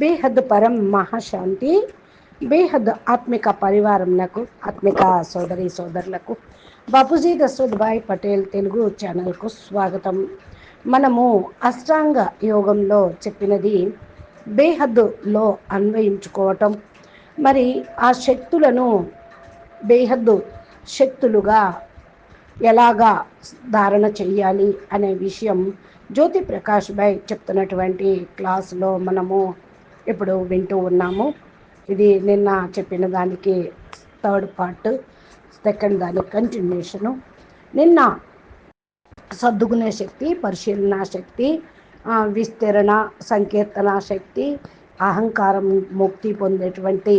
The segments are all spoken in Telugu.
బేహద్ పరం మహాశాంతి బేహద్ ఆత్మిక పరివారంలకు ఆత్మిక సోదరి సోదరులకు. బాపూజీ దశరథ్ భాయ్ పటేల్ తెలుగు ఛానల్కు స్వాగతం. మనము అష్టాంగ యోగంలో చెప్పినది బేహద్దులో అన్వయించుకోవటం. మరి ఆ శక్తులను బేహద్దు శక్తులుగా ఎలాగా ధారణ చెయ్యాలి అనే విషయం జ్యోతి ప్రకాష్ భాయ్ చెప్తున్నటువంటి క్లాసులో మనము ఇప్పుడు వింటూ ఉన్నాము. ఇది నిన్న చెప్పిన దానికి థర్డ్ పార్ట్ సెకండ్ దాని కంటిన్యూషను. నిన్న సర్దుకునే శక్తి పరిశీలన శక్తి విస్తరణ సంకీర్తన శక్తి అహంకారం ముక్తి పొందేటువంటి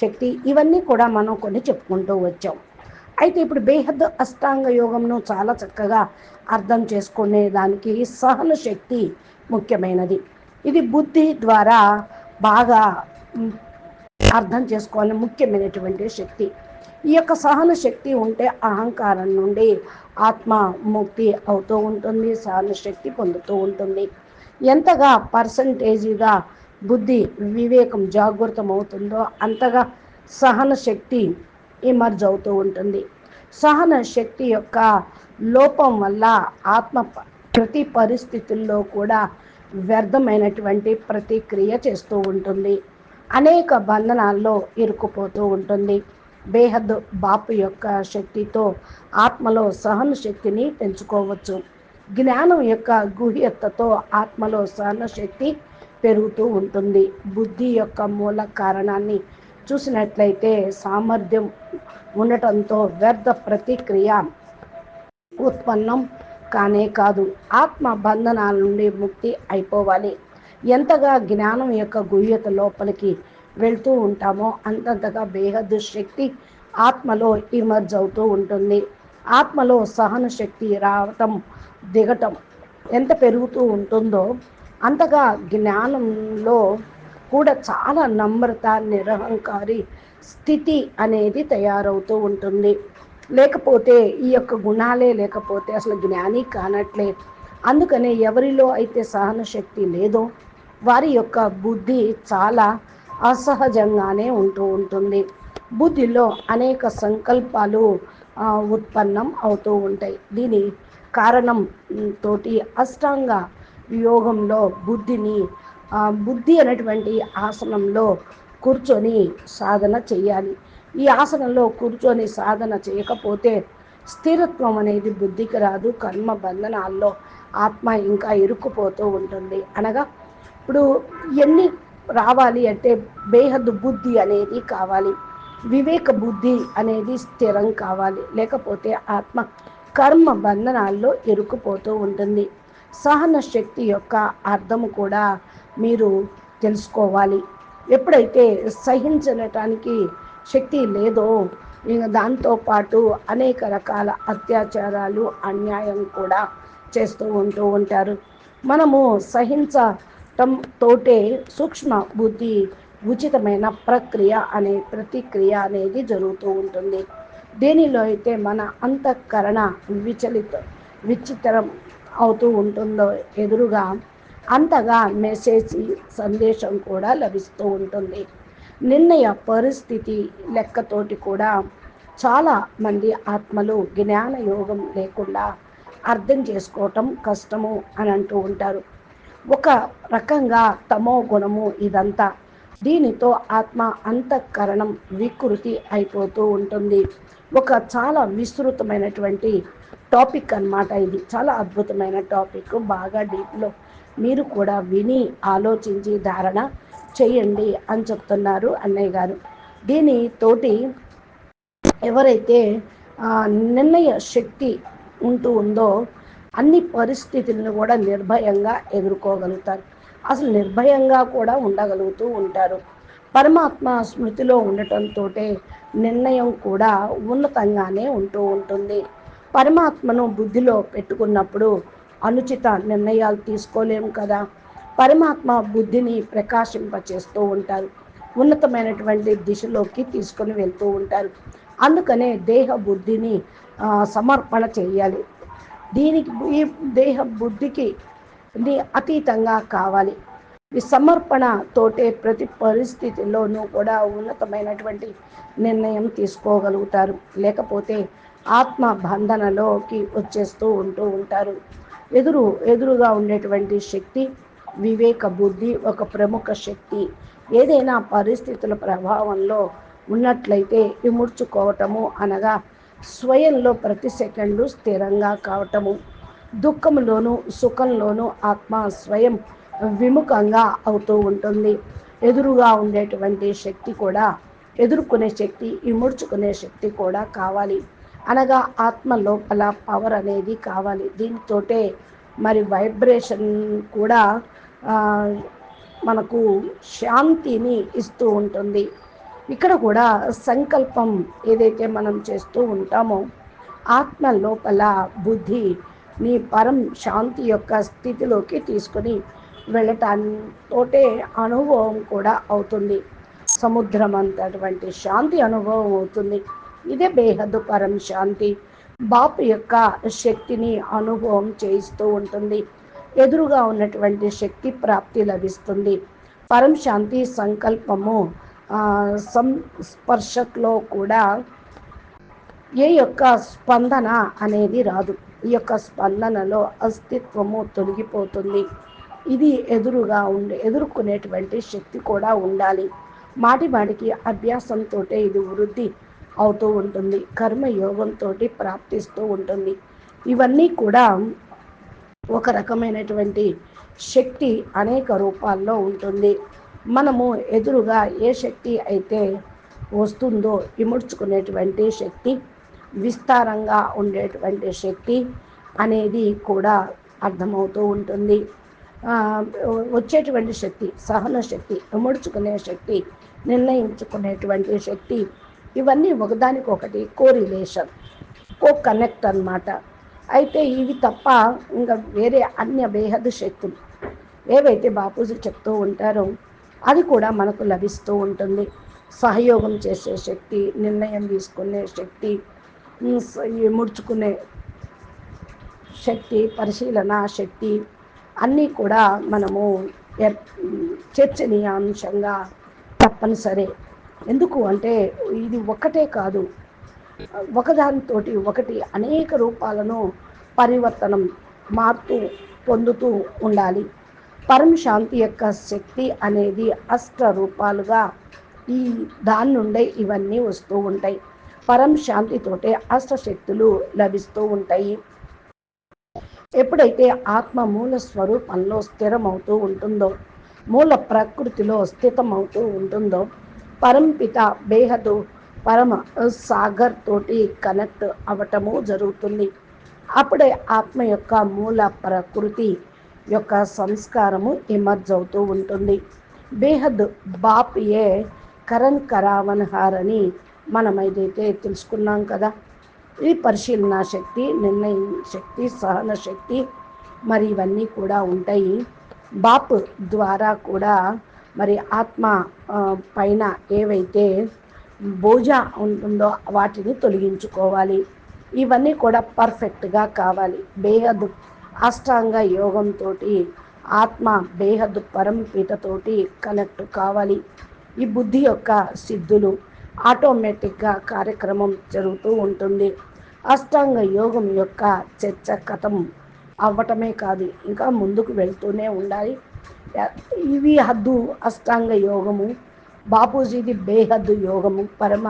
శక్తి ఇవన్నీ కూడా మనం కొన్ని చెప్పుకుంటూ వచ్చాం. అయితే ఇప్పుడు బేహద్ అష్టాంగ యోగంను చాలా చక్కగా అర్థం చేసుకునే దానికి సహన శక్తి ముఖ్యమైనది. ఇది బుద్ధి ద్వారా బాగా అర్థం చేసుకోవాలి ముఖ్యమైనటువంటి శక్తి. ఈ యొక్క సహన శక్తి ఉంటే అహంకారం నుండి ఆత్మ ముక్తి అవుతూ ఉంటుంది సహన శక్తి పొందుతూ ఉంటుంది. ఎంతగా పర్సంటేజీగా బుద్ధి వివేకం జాగృతం అవుతుందో అంతగా సహన శక్తి ఇమర్జ్ అవుతూ ఉంటుంది. సహన శక్తి యొక్క లోపం వల్ల ఆత్మ ప్రతి పరిస్థితుల్లో కూడా వ్యర్థమైనటువంటి ప్రతిక్రియ చేస్తూ ఉంటుంది. అనేక బంధనాల్లో ఇరుక్కుపోతూ ఉంటుంది. బేహద్ బాపు యొక్క శక్తితో ఆత్మలో సహన శక్తిని పెంచుకోవచ్చు. జ్ఞానం యొక్క గుహ్యతతో ఆత్మలో సహన శక్తి పెరుగుతూ ఉంటుంది. బుద్ధి యొక్క మూల కారణాన్ని చూసినట్లయితే సామర్థ్యం ఉండటంతో వ్యర్థ ప్రతిక్రియ ఉత్పన్నం కానే కాదు ఆత్మ బంధనాల నుండి ముక్తి అయిపోవాలి. ఎంతగా జ్ఞానం యొక్క గుహ్యత లోపలికి వెళ్తూ ఉంటామో అంతంతగా బేహద్దు శక్తి ఆత్మలో ఇమర్జ్ అవుతూ ఉంటుంది. ఆత్మలో సహన శక్తి రావటం దిగటం ఎంత పెరుగుతూ ఉంటుందో అంతగా జ్ఞానంలో కూడా చాలా నమ్రత నిరహంకారి స్థితి అనేది తయారవుతూ ఉంటుంది. లేకపోతే ఈ యొక్క గుణాలే లేకపోతే అసలు జ్ఞాని కానట్లే. అందుకనే ఎవరిలో అయితే సహన శక్తి లేదో వారి యొక్క బుద్ధి చాలా అసహజంగానే ఉంటూ ఉంటుంది. బుద్ధిలో అనేక సంకల్పాలు ఉత్పన్నం అవుతూ ఉంటాయి. దీని కారణం తోటి అష్టాంగ యోగంలో బుద్ధిని బుద్ధి అనేటువంటి ఆసనంలో కూర్చొని సాధన చేయాలి. ఈ ఆసనంలో కూర్చొని సాధన చేయకపోతే స్థిరత్వం అనేది బుద్ధికి రాదు కర్మ బంధనాల్లో ఆత్మ ఇంకా ఇరుక్కుపోతూ ఉంటుంది. అనగా ఇప్పుడు ఎన్ని రావాలి అంటే బేహద్దు బుద్ధి అనేది కావాలి. వివేక బుద్ధి అనేది స్థిరం కావాలి. లేకపోతే ఆత్మ కర్మ బంధనాల్లో ఇరుక్కుపోతూ ఉంటుంది. సహన శక్తి యొక్క అర్థం కూడా మీరు తెలుసుకోవాలి. ఎప్పుడైతే సహించటానికి శక్తి లేదో దాంతో పాటు అనేక రకాల అత్యాచారాలు అన్యాయం కూడా చేస్తూ ఉంటూ ఉంటారు. మనము సహించటం తోటే సూక్ష్మ బుద్ధి ఉచితమైన ప్రక్రియ అనే ప్రతిక్రియ అనేది జరుగుతూ ఉంటుంది. దేనిలో అయితే మన అంతఃకరణ విచలిత విచిత్రం అవుతూ ఉంటుందో ఎదురుగా అంతగా మెసేజ్ సందేశం కూడా లభిస్తూ ఉంటుంది. నిర్ణయ పరిస్థితి లెక్కతోటి కూడా చాలా మంది ఆత్మలు జ్ఞాన యోగం లేకుండా అర్థం చేసుకోవటం కష్టము అని అంటూ ఉంటారు. ఒక రకంగా తమో గుణము ఇదంతా. దీనితో ఆత్మ అంతఃకరణం వికృతి అయిపోతూ ఉంటుంది. ఒక చాలా విస్తృతమైనటువంటి టాపిక్ అనమాట ఇది. చాలా అద్భుతమైన టాపిక్. బాగా డీప్లో మీరు కూడా విని ఆలోచించి ధారణ చేయండి అని చెప్తున్నారు అన్నయ్య గారు. దీని తోటి ఎవరైతే నిర్ణయ శక్తి ఉంటూ ఉందో అన్ని పరిస్థితులను కూడా నిర్భయంగా ఎదుర్కోగలుగుతారు. అసలు నిర్భయంగా కూడా ఉండగలుగుతూ ఉంటారు. పరమాత్మ స్మృతిలో ఉండటంతో నిర్ణయం కూడా ఉన్నతంగానే ఉంటూ ఉంటుంది. పరమాత్మను బుద్ధిలో పెట్టుకున్నప్పుడు అనుచిత నిర్ణయాలు తీసుకోలేము కదా? పరమాత్మ బుద్ధిని ప్రకాశింపచేస్తూ ఉంటారు. ఉన్నతమైనటువంటి దిశలోకి తీసుకొని వెళ్తూ ఉంటారు. అందుకనే దేహ బుద్ధిని సమర్పణ చేయాలి. దీనికి ఈ దేహ బుద్ధికి అతీతంగా కావాలి. ఈ సమర్పణ తోటే ప్రతి పరిస్థితుల్లోనూ కూడా ఉన్నతమైనటువంటి నిర్ణయం తీసుకోగలుగుతారు. లేకపోతే ఆత్మ బంధనలోకి వచ్చేస్తూ ఉంటూ ఉంటారు. ఎదురు ఎదురుగా ఉండేటువంటి శక్తి వివేక బుద్ధి ఒక ప్రముఖ శక్తి. ఏదైనా పరిస్థితుల ప్రభావంలో ఉన్నట్లయితే ఇముడ్చుకోవటము అనగా స్వయంలో ప్రతి సెకండ్లు స్థిరంగా కావటము. దుఃఖంలోను సుఖంలోనూ ఆత్మ స్వయం విముఖంగా అవుతూ ఉంటుంది. ఎదురుగా ఉండేటువంటి శక్తి కూడా ఎదుర్కొనే శక్తి ఇముడ్చుకునే శక్తి కూడా కావాలి. అనగా ఆత్మ లోపల పవర్ అనేది కావాలి. దీనితోటే మరి వైబ్రేషన్ కూడా మనకు శాంతిని ఇస్తూ ఉంటుంది. ఇక్కడ కూడా సంకల్పం ఏదైతే మనం చేస్తూ ఉంటామో ఆత్మ లోపల బుద్ధి నీ పరం శాంతి యొక్క స్థితిలోకి తీసుకొని వెళ్ళటానితోటే అనుభవం కూడా అవుతుంది. సముద్రం అంతటువంటి శాంతి అనుభవం అవుతుంది. ఇదే బేహద్దు పరం శాంతి. బాపు యొక్క శక్తిని అనుభవం చేయిస్తూ ఉంటుంది. ఎదురుగా ఉన్నటువంటి శక్తి ప్రాప్తి లభిస్తుంది. పరం శాంతి సంకల్పము సంస్పర్శలో కూడా ఏ యొక్క స్పందన అనేది రాదు. ఈ యొక్క స్పందనలో అస్తిత్వము తొలగిపోతుంది. ఇది ఎదురుగా ఉండే ఎదుర్కొనేటువంటి శక్తి కూడా ఉండాలి. మాటి మాటికి అభ్యాసంతో ఇది వృద్ధి అవుతూ ఉంటుంది. కర్మయోగంతో ప్రాప్తిస్తూ ఉంటుంది. ఇవన్నీ కూడా ఒక రకమైనటువంటి శక్తి అనేక రూపాల్లో ఉంటుంది. మనము ఎదురుగా ఏ శక్తి అయితే వస్తుందో ఇముడ్చుకునేటువంటి శక్తి విస్తారంగా ఉండేటువంటి శక్తి అనేది కూడా అర్థమవుతూ ఉంటుంది. వచ్చేటువంటి శక్తి సహన శక్తి ఇముడ్చుకునే శక్తి నిర్ణయించుకునేటువంటి శక్తి ఇవన్నీ ఒకదానికొకటి కోరిలేషన్ కో కనెక్ట్ అనమాట అయితే ఇవి తప్ప ఇంకా వేరే అన్య బేహద్ శక్తులు. ఏవైతే బాపూజీ చెప్తూ ఉంటారో అది కూడా మనకు లభిస్తూ ఉంటుంది. సహయోగం చేసే శక్తి నిర్ణయం తీసుకునే శక్తి ముడుచుకునే శక్తి పరిశీలన శక్తి అన్నీ కూడా మనము చర్చనీయాంశంగా తప్పనిసరి. ఎందుకు అంటే ఇది ఒక్కటే కాదు. ఒకదానితోటి ఒకటి అనేక రూపాలను పరివర్తనం మారుతూ పొందుతూ ఉండాలి. పరమ శాంతి యొక్క శక్తి అనేది అష్ట రూపాలుగా ఈ దాని నుండే ఇవన్నీ వస్తూ ఉంటాయి. పరం శాంతితోటే అష్టశక్తులు లభిస్తూ ఉంటాయి. ఎప్పుడైతే ఆత్మ మూల స్వరూపంలో స్థిరమవుతూ ఉంటుందో మూల ప్రకృతిలో స్థితమవుతూ ఉంటుందో పరంపిత బేహదు పరమ సాగర్ తోటి కనెక్ట్ అవ్వటము జరుగుతుంది. అప్పుడే ఆత్మ యొక్క మూల ప్రకృతి యొక్క సంస్కారము ఎమర్జ్ అవుతూ ఉంటుంది. బేహద్ బాప్ ఏ కరణ్ కరావన్హార్ అని మనం ఏదైతే తెలుసుకున్నాం కదా. ఈ పరిశీలన శక్తి నిర్ణయం శక్తి సహన శక్తి మరి ఇవన్నీ కూడా ఉంటాయి. బాప్ ద్వారా కూడా మరి ఆత్మ పైన ఏవైతే భోజ ఉంటుందో వాటిని తొలగించుకోవాలి. ఇవన్నీ కూడా పర్ఫెక్ట్గా కావాలి. బేహద్ అష్టాంగ యోగంతో ఆత్మ బేహద్ పరంపీతతోటి కనెక్ట్ కావాలి. ఈ బుద్ధి యొక్క సిద్ధులు ఆటోమేటిక్గా కార్యక్రమం జరుగుతూ ఉంటుంది. అష్టాంగ యోగం యొక్క చర్చ కథం అవ్వటమే కాదు ఇంకా ముందుకు వెళ్తూనే ఉండాలి. ఇవి హద్దు అష్టాంగ యోగము బాపూజీది బేహద్దు యోగము పరమ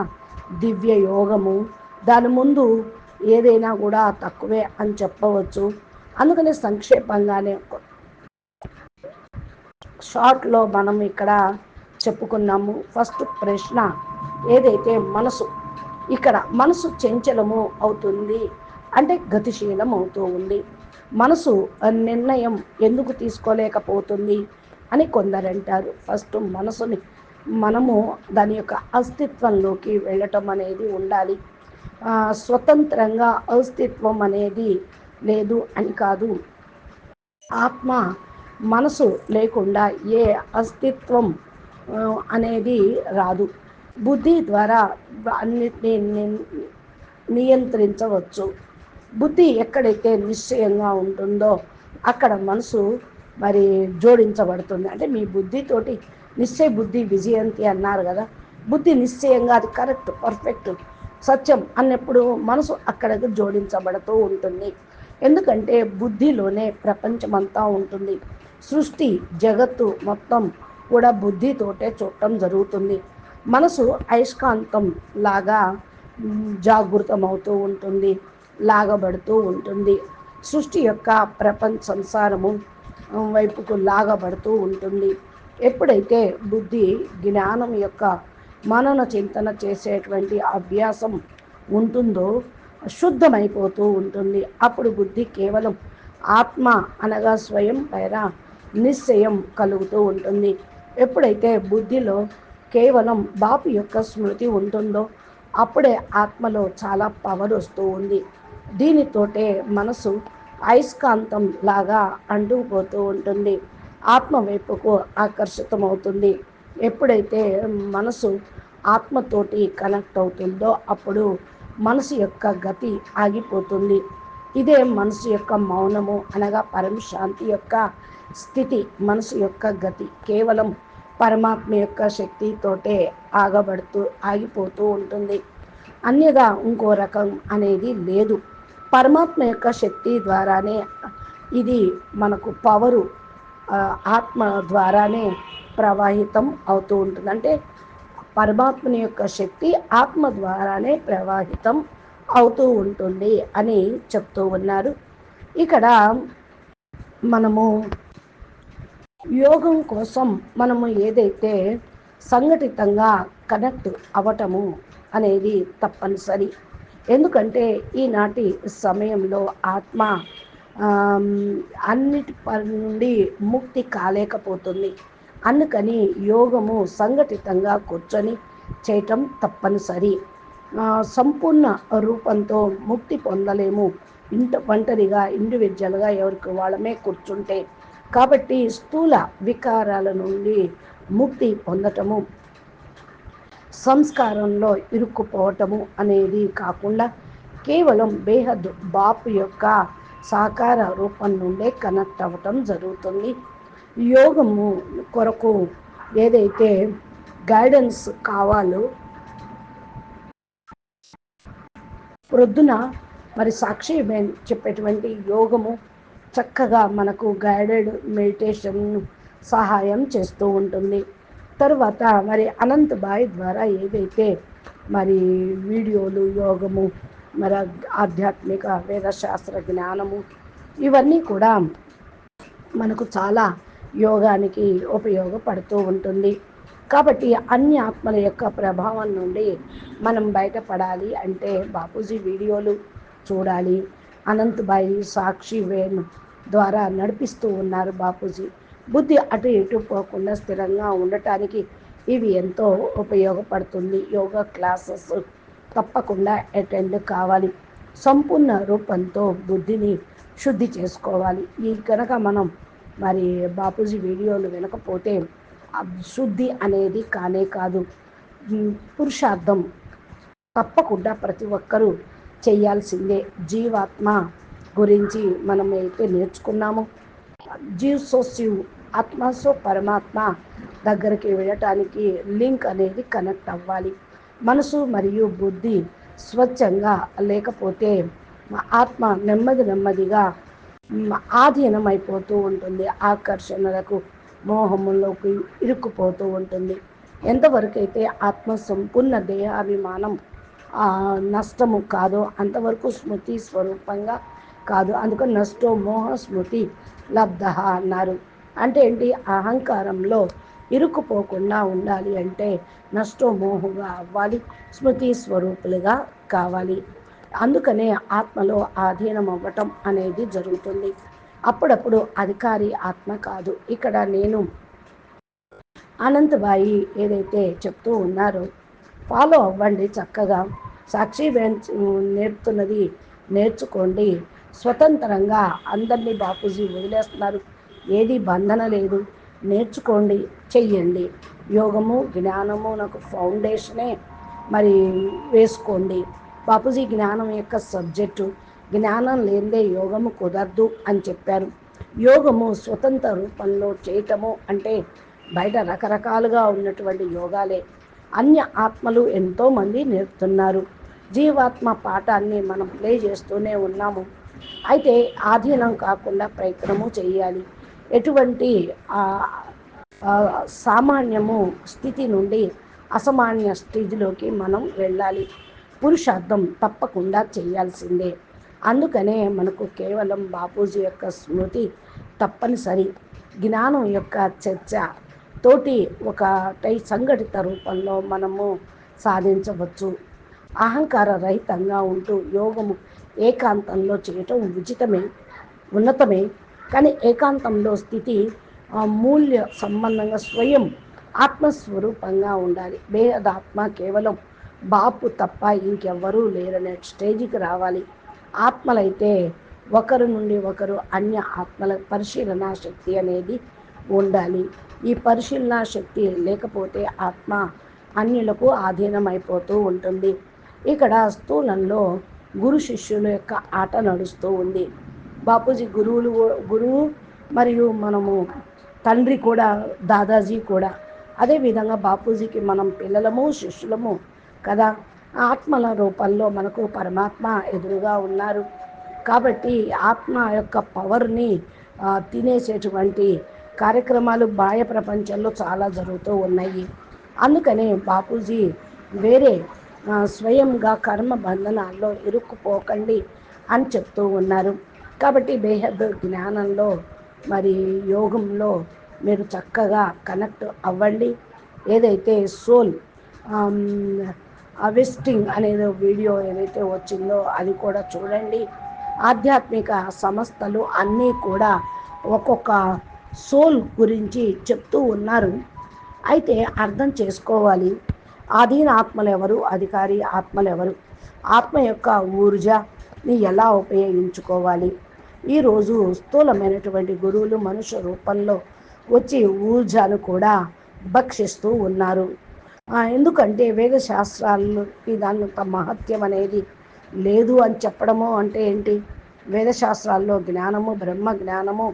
దివ్య యోగము. దాని ముందు ఏదైనా కూడా తక్కువే అని చెప్పవచ్చు. అందుకని సంక్షేపంగానే షార్ట్లో మనం ఇక్కడ చెప్పుకున్నాము. ఫస్ట్ ప్రశ్న ఏదైతే మనసు ఇక్కడ మనసు చంచలము అవుతుంది అంటే గతిశీలం అవుతూ ఉంది. మనసు నిర్ణయం ఎందుకు తీసుకోలేకపోతుంది అని కొందరంటారు ఫస్ట్ మనసుని మనము దాని యొక్క అస్తిత్వంలోకి వెళ్ళటం అనేది ఉండాలి. స్వతంత్రంగా అస్తిత్వం అనేది లేదు అని కాదు. ఆత్మ మనసు లేకుండా ఏ అస్తిత్వం అనేది రాదు. బుద్ధి ద్వారా అన్నిటినీ నియంత్రించవచ్చు. బుద్ధి ఎక్కడైతే నిశ్చయంగా ఉంటుందో అక్కడ మనసు మరి జోడించబడుతుంది. అంటే మీ బుద్ధితోటి నిశ్చయ బుద్ధి విజయంతి అన్నారు కదా. బుద్ధి నిశ్చయంగా అది కరెక్ట్ పర్ఫెక్ట్ సత్యం అన్నప్పుడు మనసు అక్కడికి జోడించబడుతూ ఉంటుంది. ఎందుకంటే బుద్ధిలోనే ప్రపంచమంతా ఉంటుంది. సృష్టి జగత్తు మొత్తం కూడా బుద్ధితోటే చూడటం జరుగుతుంది. మనసు అయస్కాంతం లాగా జాగృతమవుతూ ఉంటుంది లాగబడుతూ ఉంటుంది. సృష్టి యొక్క ప్రపంచ సంసారము వైపుకు లాగబడుతూ ఉంటుంది. ఎప్పుడైతే బుద్ధి జ్ఞానం యొక్క మనన చింతన చేసేటువంటి అభ్యాసం ఉంటుందో శుద్ధమైపోతూ ఉంటుంది. అప్పుడు బుద్ధి కేవలం ఆత్మ అనగా స్వయం పైన నిశ్చయం కలుగుతూ ఉంటుంది. ఎప్పుడైతే బుద్ధిలో కేవలం బాపు యొక్క స్మృతి ఉంటుందో అప్పుడే ఆత్మలో చాలా పవర్ వస్తూ ఉంది. దీనితోటే మనసు అయస్కాంతం లాగా అంటుకుపోతూ ఉంటుంది. ఆత్మ వైపుకు ఆకర్షితమవుతుంది. ఎప్పుడైతే మనసు ఆత్మతోటి కనెక్ట్ అవుతుందో అప్పుడు మనసు యొక్క గతి ఆగిపోతుంది. ఇదే మనసు యొక్క మౌనము అనగా పరమశాంతి యొక్క స్థితి మనసు యొక్క గతి కేవలం పరమాత్మ యొక్క శక్తితోటే ఆగబడుతూ ఆగిపోతూ ఉంటుంది. అన్యగా ఇంకో రకం అనేది లేదు. పరమాత్మ యొక్క శక్తి ద్వారానే ఇది మనకు పవరు ఆత్మ ద్వారానే ప్రవాహితం అవుతూ ఉంటుంది. అంటే పరమాత్మని యొక్క శక్తి ఆత్మ ద్వారానే ప్రవాహితం అవుతూ ఉంటుంది అని చెప్తూ ఉన్నారు. ఇక్కడ మనము యోగం కోసం మనము ఏదైతే సంఘటితంగా కనెక్ట్ అవటము అనేది తప్పనిసరి. ఎందుకంటే ఈనాటి సమయంలో ఆత్మ అన్నిటి నుండి ముక్తి కాలేకపోతుంది. అందుకని యోగము సంఘటితంగా కూర్చొని చేయటం తప్పనిసరి. సంపూర్ణ రూపంతో ముక్తి పొందలేము. ఇంట ఒంటరిగా ఇండివిజువల్గా ఎవరికి వాళ్ళమే కూర్చుంటే. కాబట్టి స్థూల వికారాల నుండి ముక్తి పొందటము సంస్కారంలో ఇరుక్కుపోవటము అనేది కాకుండా కేవలం బేహద్ బాపు యొక్క సాకార రూపం నుండే కనెక్ట్ అవ్వటం జరుగుతుంది. యోగము కొరకు ఏదైతే గైడెన్స్ కావాలో ప్రొద్దున మరి సాక్షి చెప్పేటువంటి యోగము చక్కగా మనకు గైడెడ్ మెడిటేషన్ సహాయం చేస్తూ ఉంటుంది. తర్వాత మరి అనంత్ బాయ్ ద్వారా ఏదైతే మరి వీడియోలు యోగము మరి ఆధ్యాత్మిక వేదశాస్త్ర జ్ఞానము ఇవన్నీ కూడా మనకు చాలా యోగానికి ఉపయోగపడుతూ ఉంటుంది. కాబట్టి అన్ని ఆత్మల యొక్క ప్రభావం నుండి మనం బయటపడాలి అంటే బాపూజీ వీడియోలు చూడాలి. అనంతబాయి సాక్షి వేణు ద్వారా నడిపిస్తూ ఉన్నారు బాపూజీ. బుద్ధి అటు ఇటు పోకుండా స్థిరంగా ఉండటానికి ఇవి ఎంతో ఉపయోగపడుతుంది. యోగా క్లాసెస్ తప్పకుండా అటెండ్ కావాలి. సంపూర్ణ రూపంతో బుద్ధిని శుద్ధి చేసుకోవాలి. ఈ కనుక మనం మరి బాపూజీ వీడియోలు వినకపోతే శుద్ధి అనేది కానే కాదు. పురుషార్థం తప్పకుండా ప్రతి ఒక్కరూ చేయాల్సిందే. జీవాత్మ గురించి మనం అయితే నేర్చుకున్నాము. జీవ్ సో శివ్ ఆత్మ సో పరమాత్మ దగ్గరికి వెళ్ళటానికి లింక్ అనేది కనెక్ట్ అవ్వాలి. మనసు మరియు బుద్ధి స్వచ్ఛంగా లేకపోతే ఆత్మ నెమ్మది నెమ్మదిగా ఆధీనం అయిపోతూ ఉంటుంది. ఆకర్షణలకు మోహములోకి ఇరుక్కుపోతూ ఉంటుంది. ఎంతవరకు అయితే ఆత్మ సంపూర్ణ దేహాభిమానం నష్టము కాదో అంతవరకు స్మృతి స్వరూపంగా కాదు. అందుకని నష్టో మోహ స్మృతి లబ్ధ అన్నారు. అంటే ఏంటి? అహంకారంలో ఇరుక్కుపోకుండా ఉండాలి అంటే నష్టో మోహుగా అవ్వాలి స్మృతి స్వరూపులుగా కావాలి. అందుకనే ఆత్మలో ఆధీనం అవ్వటం అనేది జరుగుతుంది. అప్పుడప్పుడు అధికారి ఆత్మ కాదు. ఇక్కడ నేను అనంతబాయి ఏదైతే చెప్తూ ఉన్నారో ఫాలో అవ్వండి చక్కగా. సాక్షి నేర్పుతున్నది నేర్చుకోండి. స్వతంత్రంగా అందరినీ బాపూజీ వదిలేస్తున్నారు. ఏది బంధన లేదు. నేర్చుకోండి చెయ్యండి. యోగము జ్ఞానము నాకు ఫౌండేషనే మరి వేసుకోండి. బాపూజీ జ్ఞానం యొక్క సబ్జెక్టు జ్ఞానం లేదే యోగము కుదరదు అని చెప్పారు. యోగము స్వతంత్ర రూపంలో చేయటము అంటే బయట రకరకాలుగా ఉన్నటువంటి యోగాలే. అన్య ఆత్మలు ఎంతోమంది నేర్పుతున్నారు. జీవాత్మ పాఠాన్ని మనం ప్లే చేస్తూనే ఉన్నాము. అయితే ఆధీనం కాకుండా ప్రయత్నము చేయాలి ఎటువంటి సామాన్యము స్థితి నుండి అసామాన్య స్థితిలోకి మనం వెళ్ళాలి. పురుషార్థం తప్పకుండా చేయాల్సిందే. అందుకనే మనకు కేవలం బాపూజీ యొక్క స్మృతి తప్పనిసరి. జ్ఞానం యొక్క చర్చ తోటి ఒక సంఘటిత రూపంలో మనము సాధించవచ్చు. అహంకార రహితంగా ఉంటూ యోగము ఏకాంతంలో చేయటం ఉచితమే ఉన్నతమే కానీ ఏకాంతంలో స్థితి మూల్య సంబంధంగా స్వయం ఆత్మస్వరూపంగా ఉండాలి. బేహదాత్మ కేవలం బాపు తప్ప ఇంకెవ్వరూ లేరనే స్టేజికి రావాలి. ఆత్మలైతే ఒకరు నుండి ఒకరు అన్య ఆత్మల పరిశీలన శక్తి అనేది ఉండాలి. ఈ పరిశీలన శక్తి లేకపోతే ఆత్మ అన్యులకు ఆధీనమైపోతూ ఉంటుంది. ఇక్కడ స్థూలంలో గురు శిష్యుల యొక్క ఆట నడుస్తూ ఉంది. బాపూజీ గురువులు గురువు మరియు మనము తండ్రి కూడా దాదాజీ కూడా. అదేవిధంగా బాపూజీకి మనం పిల్లలము శిష్యులము కదా. ఆత్మల రూపంలో మనకు పరమాత్మ ఎదురుగా ఉన్నారు. కాబట్టి ఆత్మ యొక్క పవర్ని తినేసేటువంటి కార్యక్రమాలు బాహ్య ప్రపంచంలో చాలా జరుగుతూ ఉన్నాయి. అందుకనే బాపూజీ వేరే స్వయంగా కర్మ బంధనాల్లో ఇరుక్కుపోకండి అని చెప్తూ ఉన్నారు. కాబట్టి బేహద్ జ్ఞానంలో మరి యోగంలో మీరు చక్కగా కనెక్ట్ అవ్వండి. ఏదైతే సోల్ అవెస్టింగ్ um, అనేది వీడియో ఏదైతే వచ్చిందో అది కూడా చూడండి. ఆధ్యాత్మిక సంస్థలు అన్నీ కూడా ఒక్కొక్క సోల్ గురించి చెప్తూ ఉన్నారు. అయితే అర్థం చేసుకోవాలి. అధీన ఆత్మలు ఎవరు? అధికారి ఆత్మలు ఎవరు? ఆత్మ యొక్క ఊర్జని ఎలా ఉపయోగించుకోవాలి? ఈరోజు స్థూలమైనటువంటి గురువులు మనుష్య రూపంలో వచ్చి ఊర్జాను కూడా భక్షిస్తూ ఉన్నారు. ఎందుకంటే వేద శాస్త్రాలకి మహత్యం అనేది లేదు అని చెప్పడము అంటే ఏంటి? వేదశాస్త్రాల్లో జ్ఞానము బ్రహ్మ జ్ఞానము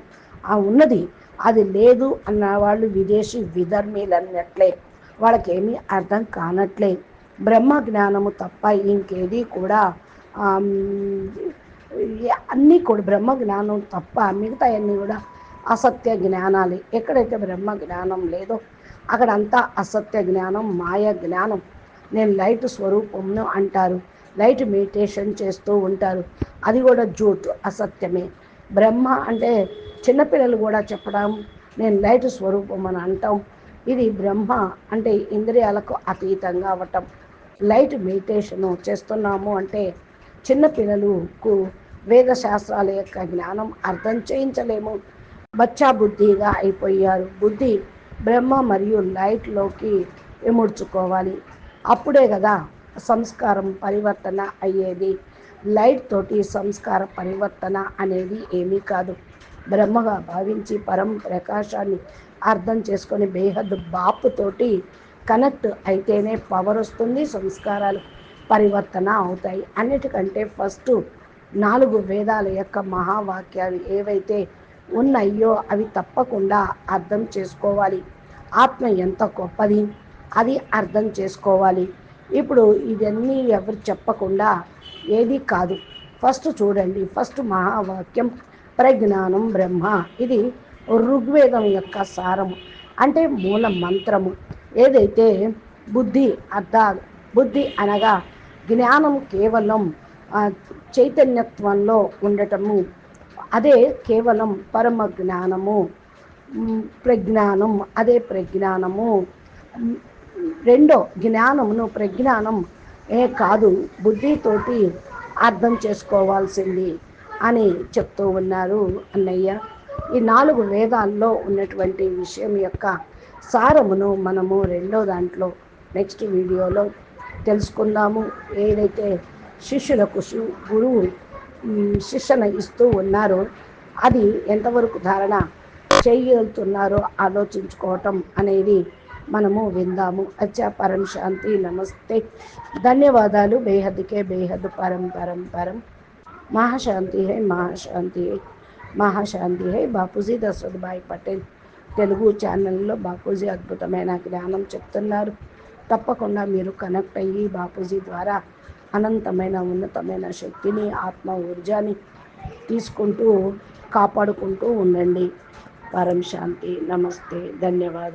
ఉన్నది. అది లేదు అన్న వాళ్ళు విదేశీ విధర్మీలు అన్నట్లే వాళ్ళకేమీ అర్థం కానట్లే. బ్రహ్మ జ్ఞానము తప్ప ఇంకేది కూడా అన్నీ కూడా బ్రహ్మ జ్ఞానం తప్ప మిగతా అన్నీ కూడా అసత్య జ్ఞానాలే. ఎక్కడైతే బ్రహ్మ జ్ఞానం లేదో అక్కడ అంతా అసత్య జ్ఞానం మాయ జ్ఞానం. నేను లైట్ స్వరూపంను అంటారు. లైట్ మెడిటేషన్ చేస్తూ ఉంటారు. అది కూడా జూట్ అసత్యమే. బ్రహ్మ అంటే చిన్నపిల్లలు కూడా చెప్పడం నేను లైట్ స్వరూపం అని అంటాం. ఇది బ్రహ్మ అంటే ఇంద్రియాలకు అతీతంగా అవ్వటం లైట్ మెడిటేషను చేస్తున్నాము అంటే చిన్నపిల్లలకు వేద శాస్త్రాల యొక్క జ్ఞానం అర్థం చేయించలేము. బచ్చా బుద్ధిగా అయిపోయారు. బుద్ధి బ్రహ్మ మరియు లైట్లోకి విముడ్చుకోవాలి. అప్పుడే కదా సంస్కారం పరివర్తన అయ్యేది. లైట్ తోటి సంస్కార పరివర్తన అనేది ఏమీ కాదు. బ్రహ్మగా భావించి పరం ప్రకాశాన్ని అర్థం చేసుకొని బేహద్ బాపుతోటి కనెక్ట్ అయితేనే పవర్ వస్తుంది సంస్కారాలు పరివర్తన అవుతాయి. అన్నిటికంటే ఫస్ట్ నాలుగు వేదాల యొక్క మహావాక్యాలు ఏవైతే ఉన్నాయో అవి తప్పకుండా అర్థం చేసుకోవాలి. ఆత్మ ఎంత గొప్పది అది అర్థం చేసుకోవాలి. ఇప్పుడు ఇవన్నీ ఎవరు చెప్పకుండా ఏది కాదు. ఫస్ట్ చూడండి ఫస్ట్ మహావాక్యం ప్రజ్ఞానం బ్రహ్మ. ఇది ఋగ్వేదం యొక్క సారము అంటే మూల మంత్రము. ఏదైతే బుద్ధి అర్థ బుద్ధి అనగా జ్ఞానం కేవలం చైతన్యత్వంలో ఉండటము. అదే కేవలం పరమ జ్ఞానము ప్రజ్ఞానం అదే ప్రజ్ఞానము. రెండో జ్ఞానమును ప్రజ్ఞానం ఏ కాదు బుద్ధితోటి అర్థం చేసుకోవాల్సింది అని చెప్తూ ఉన్నారు అన్నయ్య. ఈ నాలుగు వేదాల్లో ఉన్నటువంటి విషయం యొక్క సారమును మనము రెండో దాంట్లో నెక్స్ట్ వీడియోలో తెలుసుకుందాము. ఏదైతే శిష్యులకు గురువు శిక్షణ ఇస్తూ ఉన్నారు. అది ఎంతవరకు ధారణ చేయగలుగుతున్నారో ఆలోచించుకోవటం అనేది మనము విందాము. అచ్చా పరం శాంతి నమస్తే. ధన్యవాదాలు. బేహద్కే బేహద్ పరం పరం పరం. మహాశాంతి hi Mahashanti hi. Mahashanti hi Bapuji Dasharathbhai Patel. Telugu ఛానల్లో బాపూజీ అద్భుతమైన జ్ఞానం చెప్తున్నారు. తప్పకుండా మీరు కనెక్ట్ అయ్యి బాపూజీ ద్వారా అనంతమైన ఉన్నతమైన శక్తిని ఆత్మ ఊర్జాని తీసుకుంటూ కాపాడుకుంటూ ఉండండి. పరం శాంతి. నమస్తే. ధన్యవాదాలు.